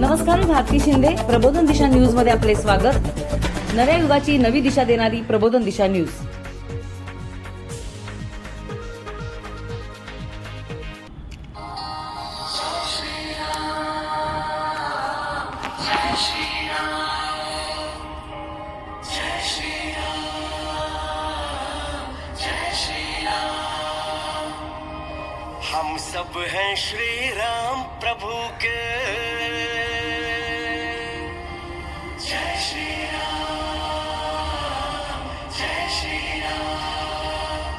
नमस्कार भारती शिंदे. प्रबोधन दिशा न्यूजमध्ये आपले स्वागत. नव्या युगाची नवी दिशा देणारी प्रबोधन दिशा न्यूज. सब हैं श्री राम प्रभु के। जय श्री राम जय श्री राम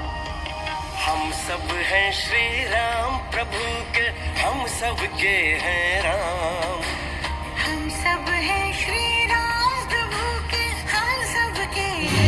हम सब हैं श्री राम प्रभु के हम सब के हैं राम। हम सब हैं श्री राम प्रभु के हम सब के हैं।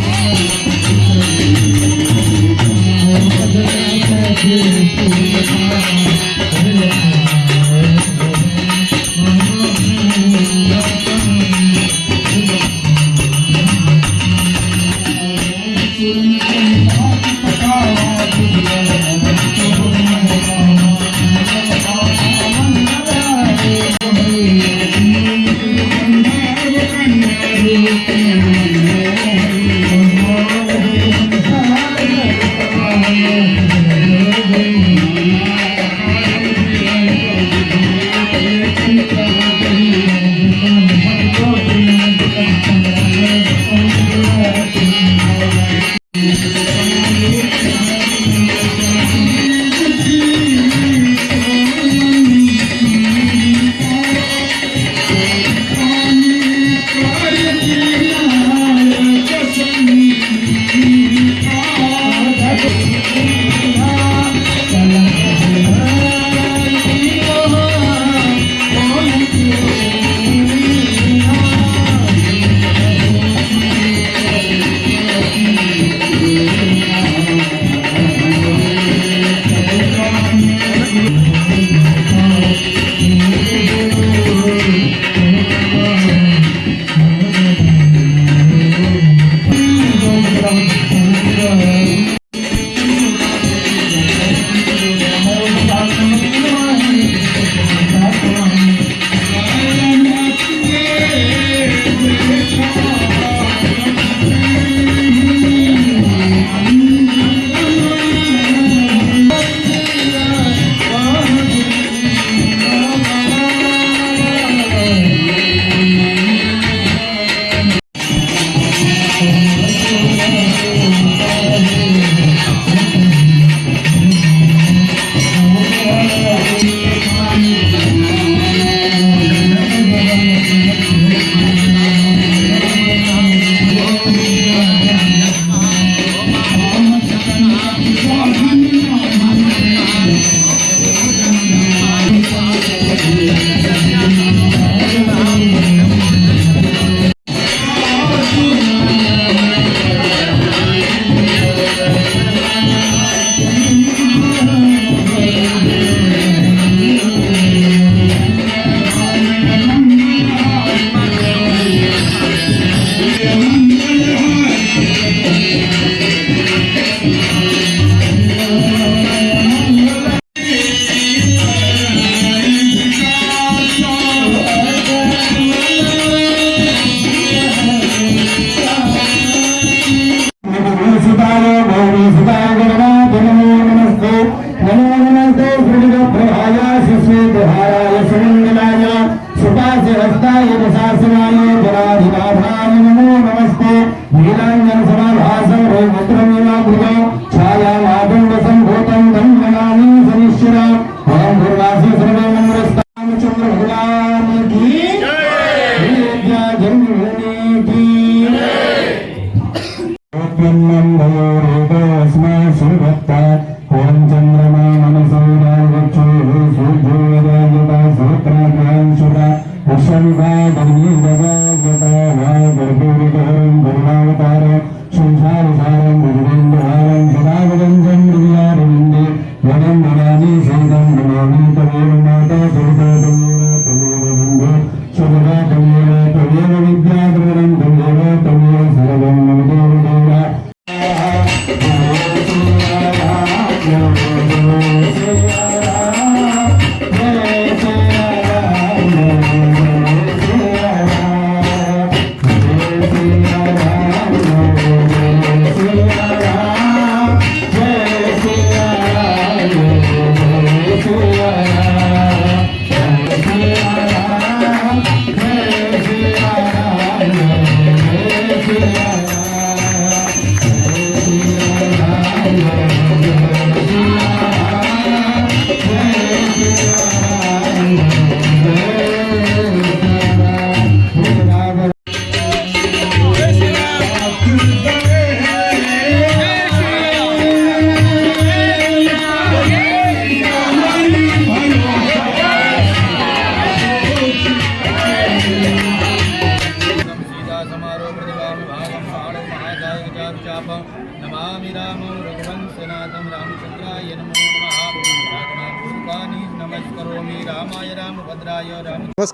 தின்னம்பூரிதோஸ்ம சுகத்தா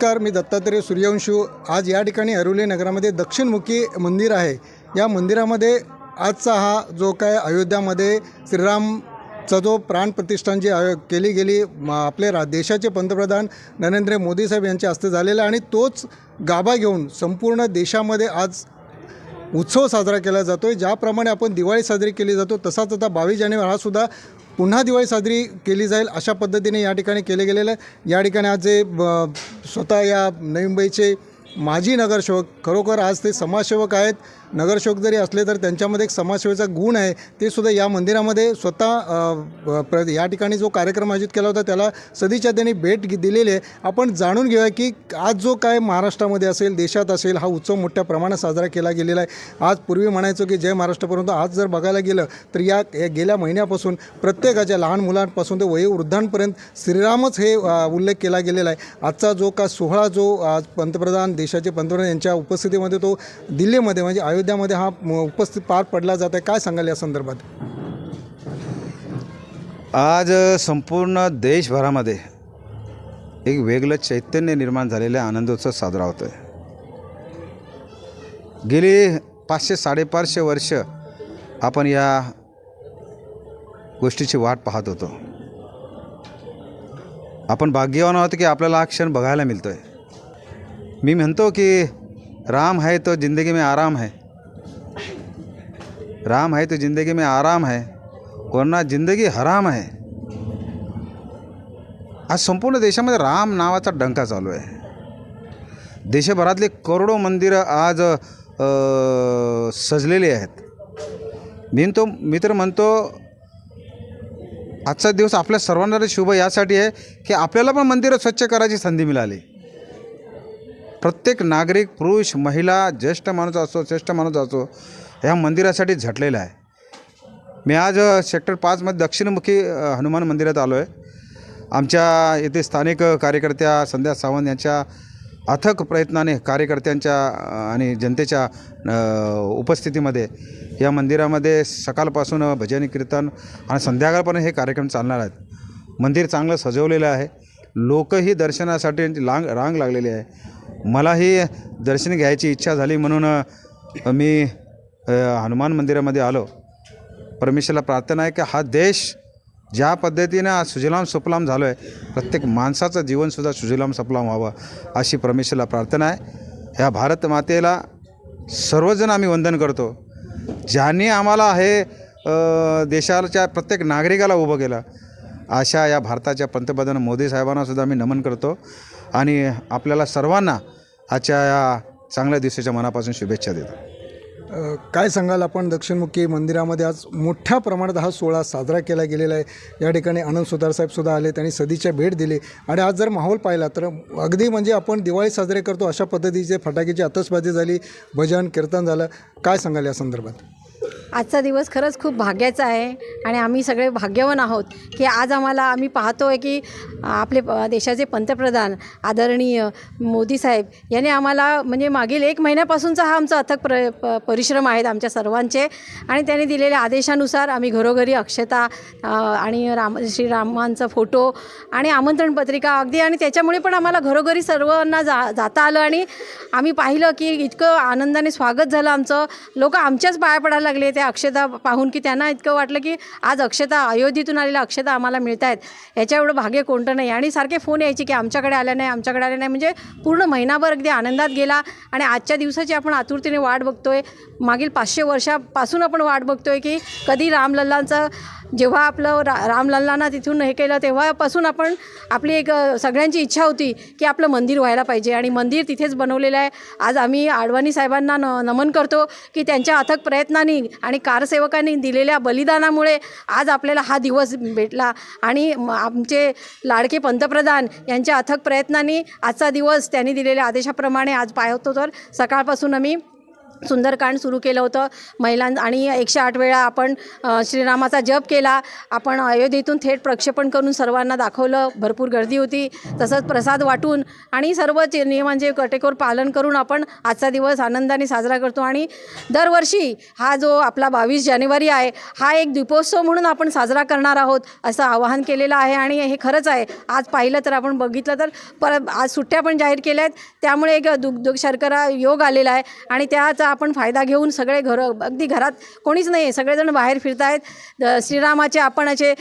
नमस्कार मी दत्तात्रय सूर्यवंशू. आज या ठिकाणी अरुली नगरामध्ये दक्षिणमुखी मंदिर आहे. या मंदिरामध्ये आजचा हा जो काय अयोध्यामध्ये श्रीरामचा जो प्राणप्रतिष्ठान जी आयो केली गेली आपले रा देशाचे पंतप्रधान नरेंद्र मोदी साहेब यांच्या हस्ते झालेला आहे. आणि तोच गाभा घेऊन संपूर्ण देशामध्ये आज उत्सव साजरा केला जातो आहे ज्याप्रमाणे आपण दिवाळी साजरी केली जातो तसाच आता बावीस जानेवारी हा सुद्धा पुन्हा दिवाळी साजरी केली जाईल अशा पद्धतीने या ठिकाणी केले गेलेलं आहे. या ठिकाणी आज जे ब- स्वतः या नवी मुंबईचे माजी नगरसेवक खरोखर आज ते समाजसेवक आहेत. नगरसेवक जरी असले तर त्यांच्यामध्ये एक समाजसेवेचा गुण आहे. ते सुद्धा या मंदिरामध्ये स्वतः प्र या ठिकाणी जो कार्यक्रम आयोजित केला होता त्याला सदिच्छा त्यांनी भेट दिलेली आहे. आपण जाणून घेऊया की आज जो काय महाराष्ट्रामध्ये असेल देशात असेल हा उत्सव मोठ्या प्रमाणात साजरा केला गेलेला आहे. आज पूर्वी म्हणायचो की जय महाराष्ट्र परंतु आज जर बघायला गेलं तर या गेल्या महिन्यापासून प्रत्येकाच्या लहान मुलांपासून ते वयोवृद्धांपर्यंत श्रीरामच हे उल्लेख केला गेलेला आहे. आजचा जो का सोहळा जो आज पंतप्रधान देशाचे पंतप्रधान यांच्या उपस्थितीमध्ये तो दिल्लीमध्ये म्हणजे अयोध्यामध्ये हा उपस्थित पार पडला जात आहे. काय सांगाल या संदर्भात? आज संपूर्ण देशभरामध्ये एक वेगळं चैतन्य निर्माण झालेलं आनंदोत्सव साजरा होतो आहे गेली पाचशे साडेपाचशे वर्ष आपण या गोष्टीची वाट पाहत होतो. आपण भाग्यवान आहोत की आपल्याला हा क्षण बघायला मिळतो आहे मी म्हणतो की राम आहे तो ज़िंदगी में आराम है। राम आहे तो ज़िंदगी में आराम है वरना जिंदगी हराम आहे आज संपूर्ण देशामध्ये राम नावाचा डंका चालू आहे। देशभरातले करोडो मंदिरं आज सजलेली आहेत। मी तो मी तर म्हणतो आजचा दिवस आपल्या सर्वांना शुभ यासाठी आहे की आपल्याला पण मंदिरं स्वच्छ करायची संधी मिळाली। प्रत्येक नागरिक पुरुष महिला ज्येष्ठ माणूस असो श्रेष्ठ माणूस असो ह्या मंदिरासाठी झटलेला आहे. मी आज सेक्टर पाचमध्ये दक्षिणमुखी हनुमान मंदिरात आलो आहे आमच्या येथे स्थानिक कार्यकर्त्या संध्या सावंत यांच्या अथक प्रयत्नाने कार्यकर्त्यांच्या आणि जनतेच्या उपस्थितीमध्ये या मंदिरामध्ये सकाळपासून भजन कीर्तन आणि संध्याकाळपर्यंत हे कार्यक्रम चालणार आहेत. मंदिर चांगलं सजवलेलं आहे. लोकही दर्शनासाठी लांग रांग लागलेली आहे. मलाही दर्शन घ्यायची इच्छा झाली म्हणून मी हनुमान मंदिरामध्ये आलो. परमेश्वरला प्रार्थना आहे की हा देश ज्या पद्धतीनं आज सुजलाम सुफलाम झालो आहे प्रत्येक माणसाचं जीवनसुद्धा सुजलाम सफलाम व्हावं अशी परमेश्वरला प्रार्थना आहे. ह्या भारत मातेला सर्वजण आम्ही वंदन करतो. ज्यांनी आम्हाला हे देशाच्या प्रत्येक नागरिकाला उभं केलं अशा या भारताच्या पंतप्रधान मोदी साहेबांनासुद्धा मी नमन करतो. आणि आपल्याला सर्वांना आजच्या या चांगल्या दिवसाच्या मनापासून शुभेच्छा देतो. काय सांगाल आपण दक्षिणमुखी मंदिरामध्ये आज मोठ्या प्रमाणात हा सोहळा साजरा केला गेलेला आहे. या ठिकाणी आनंद सुतार सुद्धा आले त्यांनी सदीच्या भेट दिली. आणि आज जर माहोल पाहिला तर अगदी म्हणजे आपण दिवाळी साजरे करतो अशा पद्धतीचे फटाक्याची आतषबाजी झाली भजन कीर्तन झालं. काय सांगाल या संदर्भात? आजचा दिवस खरंच खूप भाग्याचा आहे आणि आम्ही सगळे भाग्यवान आहोत की आज आम्हाला आम्ही पाहतो आहे की आपले प- देशाचे पंतप्रधान आदरणीय मोदी साहेब यांनी आम्हाला म्हणजे मागील एक महिन्यापासूनचा हा आमचा अथक प्र प- परिश्रम आहेत आमच्या सर्वांचे. आणि त्यांनी दिलेल्या आदेशानुसार आम्ही घरोघरी अक्षता आणि राम श्रीरामांचा फोटो आणि आमंत्रण पत्रिका अगदी आणि त्याच्यामुळे पण आम्हाला घरोघरी सर्वांना जा जाता आलं आणि आम्ही पाहिलं की इतकं आनंदाने स्वागत झालं आमचं. लोक आमच्याच पाया पडायला लागले त्या अक्षता पाहून की त्यांना इतकं वाटलं की आज अक्षता अयोध्येतून आलेल्या अक्षता आम्हाला मिळत आहेत याच्या एवढं भाग्य कोणतं नाही. आणि सारखे फोन यायचे की आमच्याकडे आल्या नाही आमच्याकडे आल्या नाही. म्हणजे पूर्ण महिनाभर अगदी आनंदात गेला. आणि आजच्या दिवसाची आपण आतुरतेने वाट बघतोय. मागील पाचशे वर्षापासून आपण वाट बघतोय की कधी रामलल्लांचं जेव्हा आपलं रा रामलल्लांना तिथून हे केलं तेव्हापासून आपण आपली एक सगळ्यांची इच्छा होती की आपलं मंदिर व्हायला पाहिजे. आणि मंदिर तिथेच बनवलेलं आहे. आज आम्ही आडवाणी साहेबांना न नमन करतो की त्यांच्या अथक प्रयत्नांनी आणि कारसेवकांनी दिलेल्या बलिदानामुळे आज आपल्याला हा दिवस भेटला. आणि म- आमचे लाडके पंतप्रधान यांच्या अथक प्रयत्नांनी आजचा दिवस त्यांनी दिलेल्या आदेशाप्रमाणे आज पाहतो तर सकाळपासून आम्ही सुंदरकांड सुरू केलं होतं. महिलां आणि एकशे आठ वेळा आपण श्रीरामाचा जप केला. आपण अयोध्येतून थेट प्रक्षेपण करून सर्वांना दाखवलं. भरपूर गर्दी होती. तसंच प्रसाद वाटून आणि सर्व नियमांचे कटेकोर पालन करून आपण आजचा दिवस आनंदाने साजरा करतो. आणि दरवर्षी हा जो आपला बावीस जानेवारी आहे हा एक दीपोत्सव म्हणून आपण साजरा करणार आहोत असं आवाहन केलेलं आहे. आणि हे खरंच आहे. आज पाहिलं तर आपण बघितलं तर परत आज सुट्ट्या पण जाहीर केल्या आहेत त्यामुळे एक दुग्ध शर्करा योग आलेला आहे. आणि त्या त्याचा आपण फायदा घेऊन सगळे घरं अगदी घरात कोणीच नाही आहे सगळेजण बाहेर फिरत आहेत श्रीरामाचे आपण असे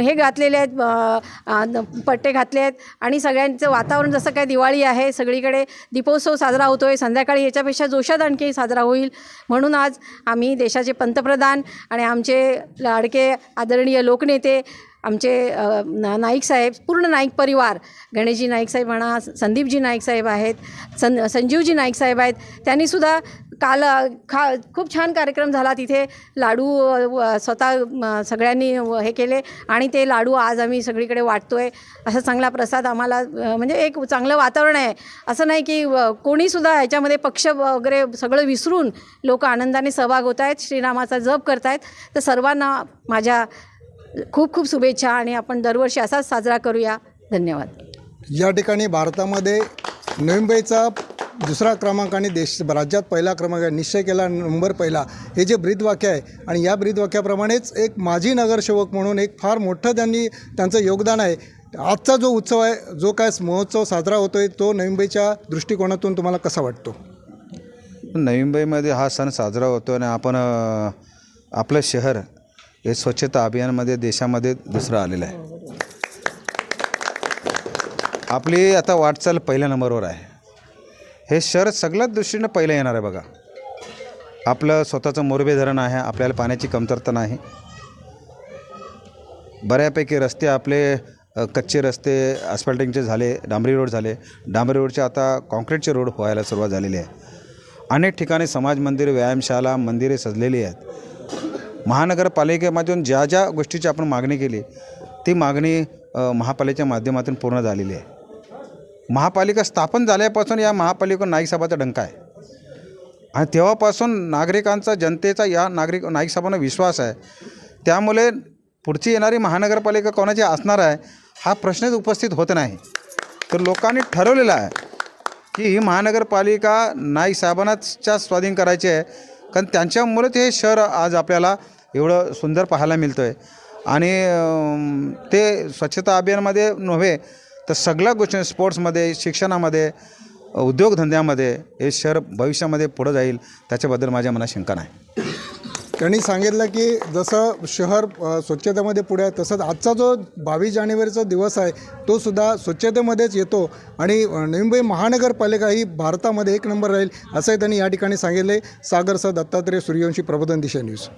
हे घातलेले आहेत पट्टे घातले आहेत आणि सगळ्यांचं वातावरण जसं काय दिवाळी आहे सगळीकडे दीपोत्सव साजरा होतो आहे संध्याकाळी याच्यापेक्षा जोशात आणखी साजरा होईल. म्हणून आज आम्ही देशाचे पंतप्रधान आणि आमचे लाडके आदरणीय लोकनेते आमचे ना नाईक साहेब पूर्ण नाईक परिवार गणेशजी नाईक साहेब म्हणा संदीपजी नाईक साहेब आहेत सं संजीवजी नाईक साहेब आहेत त्यांनीसुद्धा काल खा खूप छान कार्यक्रम झाला. तिथे लाडू व- स्वतः सगळ्यांनी हे केले आणि ते लाडू आज आम्ही सगळीकडे वाटतो आहे असा चांगला प्रसाद आम्हाला म्हणजे एक चांगलं वातावरण आहे. असं नाही की व- कोणीसुद्धा याच्यामध्ये पक्ष वगैरे सगळं विसरून लोक आनंदाने सहभाग होत आहेत श्रीरामाचा जप करत आहेत तर सर्वांना माझ्या खूप खूप शुभेच्छा आणि आपण दरवर्षी असाच साजरा करूया. धन्यवाद. या ठिकाणी भारतामध्ये नवी मुंबईचा दुसरा क्रमांक आणि देश राज्यात पहिला क्रमांक आहे. निश्चय केला नंबर पहिला. हे जे ब्रीदवाक्य आहे आणि या ब्रीदवाक्याप्रमाणेच एक माजी नगरसेवक म्हणून एक फार मोठं त्यांनी त्यांचं योगदान आहे. आजचा जो उत्सव आहे जो काय महोत्सव साजरा होतो आहे तो नवी मुंबईच्या दृष्टिकोनातून तुम्हाला कसा वाटतो? नवी मुंबईमध्ये हा सण साजरा होतो आणि आपण आपलं शहर हे स्वच्छता अभियानमध्ये देशामध्ये दुसरं आलेलं आहे. आपली आता वाटचाल पहिल्या नंबरवर आहे. हे शहर सगळ्याच दृष्टीनं पहिलं येणार आहे बघा. आपलं स्वतःचं मोरबे धरण आहे आपल्याला पाण्याची कमतरता नाही. बऱ्यापैकी रस्ते आपले कच्चे रस्ते अस्फाल्टिंगचे झाले डांबरी रोड झाले. डांबरी रोडचे आता कॉन्क्रीटचे रोड व्हायला सुरुवात झालेली आहे. अनेक ठिकाणी समाज मंदिर व्यायामशाला मंदिरे सजलेली आहेत. महानगरपालिकेमधून ज्या ज्या गोष्टीची आपण मागणी केली ती मागणी महापालिकेच्या माध्यमातून पूर्ण झालेली आहे. महापालिका स्थापन झाल्यापासून या महापालिका नाईक सभाचा डंका आहे. आणि तेव्हापासून नागरिकांचा जनतेचा या नागरिक नाईक सभांना विश्वास आहे. त्यामुळे पुढची येणारी महानगरपालिका कोणाची असणार आहे हा प्रश्नच उपस्थित होत नाही. तर लोकांनी ठरवलेला आहे की ही महानगरपालिका नाईक साहेबांनाच्या स्वाधीन करायची आहे. कारण त्यांच्यामुळेच हे शहर आज आपल्याला एवढं सुंदर पाहायला मिळतं आहे आणि ते स्वच्छता अभियानामध्ये नव्हे तर सगळ्या गोष्टी स्पोर्ट्समध्ये शिक्षणामध्ये उद्योगधंद्यामध्ये हे शहर भविष्यामध्ये पुढं जाईल त्याच्याबद्दल माझ्या मनात शंका नाही. त्यांनी सांगितलं की जसं शहर स्वच्छतेमध्ये पुढे आहे तसंच आजचा जो बावीस जानेवारीचा दिवस आहे तो सुद्धा स्वच्छतेमध्येच येतो. आणि मुंबई महानगरपालिका ही भारतामध्ये एक नंबर राहील असंही त्यांनी या ठिकाणी सांगितले सागरसह दत्तात्रय सूर्यवंशी प्रबोधन दिशा न्यूज.